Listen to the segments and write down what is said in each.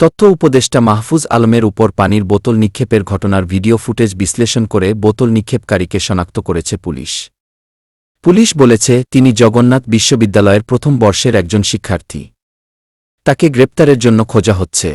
তথ্য উপদেষ্টা মাহফুজ আলমের উপর পানির বোতল নিক্ষেপের ঘটনার ভিডিও ফুটেজ বিশ্লেষণ করে বোতল নিক্ষেপকারীকে শনাক্ত করেছে পুলিশ। পুলিশ বলেছে, তিনি জগন্নাথ বিশ্ববিদ্যালয়ের প্রথম বর্ষের একজন শিক্ষার্থী। তাকে গ্রেপ্তারের জন্য খোঁজা হচ্ছে।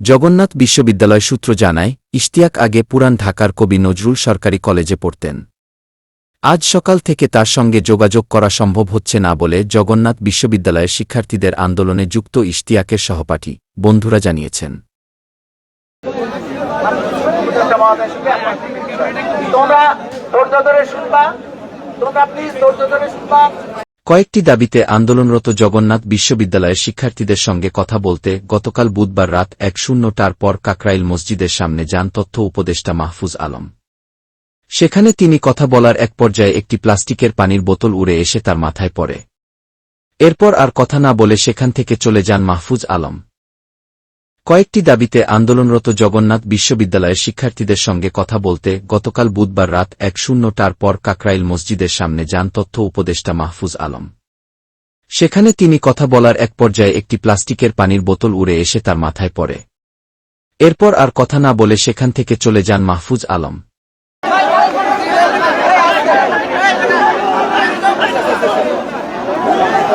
জগন্নাথ বিশ্ববিদ্যালয় সূত্র জানায়, ইশতিয়াক আগে পুরান ঢাকার কবি নজরুল সরকারি কলেজে পড়তেন। আজ সকাল থেকে তার সঙ্গে যোগাযোগ করা সম্ভব হচ্ছে না বলে জগন্নাথ বিশ্ববিদ্যালয়ের শিক্ষার্থীদের আন্দোলনে যুক্ত ইশতিয়াকের সহপাঠী বন্ধুরা জানিয়েছেন। কয়েকটি দাবিতে আন্দোলনরত জগন্নাথ বিশ্ববিদ্যালয়ের শিক্ষার্থীদের সঙ্গে কথা বলতে গতকাল বুধবার রাত এক শূন্যটার পর কাকরাইল মসজিদের সামনে যান তথ্য উপদেষ্টা মাহফুজ আলম। সেখানে তিনি কথা বলার এক পর্যায়ে একটি প্লাস্টিকের পানির বোতল উড়ে এসে তার মাথায় পড়ে। এরপর আর কথা না বলে সেখান থেকে চলে যান মাহফুজ আলম। কয়েকটি দাবিতে আন্দোলনরত জগন্নাথ বিশ্ববিদ্যালয়ের শিক্ষার্থীদের সঙ্গে কথা বলতে গতকাল বুধবার রাত এক শূন্যটার পর কাকরাইল মসজিদের সামনে যান তথ্য উপদেষ্টা মাহফুজ আলম। সেখানে তিনি কথা বলার এক পর্যায়ে একটি প্লাস্টিকের পানির বোতল উড়ে এসে তার মাথায় পড়ে। এরপর আর কথা না বলে সেখান থেকে চলে যান মাহফুজ আলম।